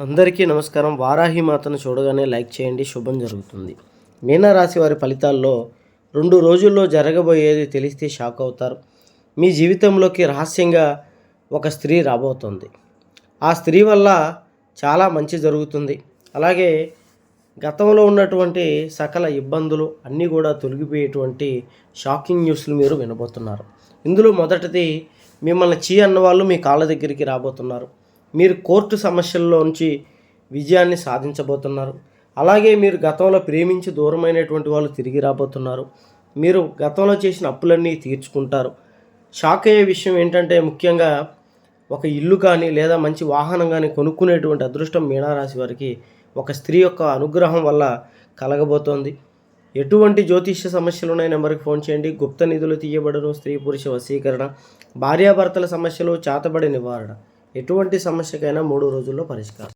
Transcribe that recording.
అందరికీ నమస్కారం. వారాహి మాతను చూడగానే లైక్ చేయండి శుభం జరుగుతుంది. మీనరాశి వారి ఫలితాల్లో రెండు రోజుల్లో జరగబోయేది తెలిస్తే షాక్ అవుతారు. మీ జీవితంలోకి రహస్యంగా ఒక స్త్రీ రాబోతుంది. ఆ స్త్రీ వల్ల చాలా మంచి జరుగుతుంది. అలాగే గతంలో ఉన్నటువంటి సకల ఇబ్బందులు అన్నీ కూడా తొలగిపోయేటువంటి షాకింగ్ న్యూస్లు మీరు వినబోతున్నారు. ఇందులో మొదటిది మిమ్మల్ని చీ అన్న వాళ్ళు మీ కాళ్ళ దగ్గరికి రాబోతున్నారు. మీరు కోర్టు సమస్యల్లోంచి విజయాన్ని సాధించబోతున్నారు. అలాగే మీరు గతంలో ప్రేమించి దూరమైనటువంటి వాళ్ళు తిరిగి రాబోతున్నారు. మీరు గతంలో చేసిన అప్పులన్నీ తీర్చుకుంటారు. షాక్ అయ్యే విషయం ఏంటంటే ముఖ్యంగా ఒక ఇల్లు కానీ లేదా మంచి వాహనం కానీ కొనుక్కునేటువంటి అదృష్టం మీనారాశి వారికి ఒక స్త్రీ యొక్క అనుగ్రహం వల్ల కలగబోతోంది. ఎటువంటి జ్యోతిష్య సమస్యలు ఉన్నాయి? నెంబర్కి ఫోన్ చేయండి. గుప్త నిధులు తీయబడను. స్త్రీ పురుష వశీకరణ. భార్యాభర్తల సమస్యలు చేతబడి నివారణ. ఎటువంటి సమస్యకైనా మూడు రోజుల్లో పరిష్కారం.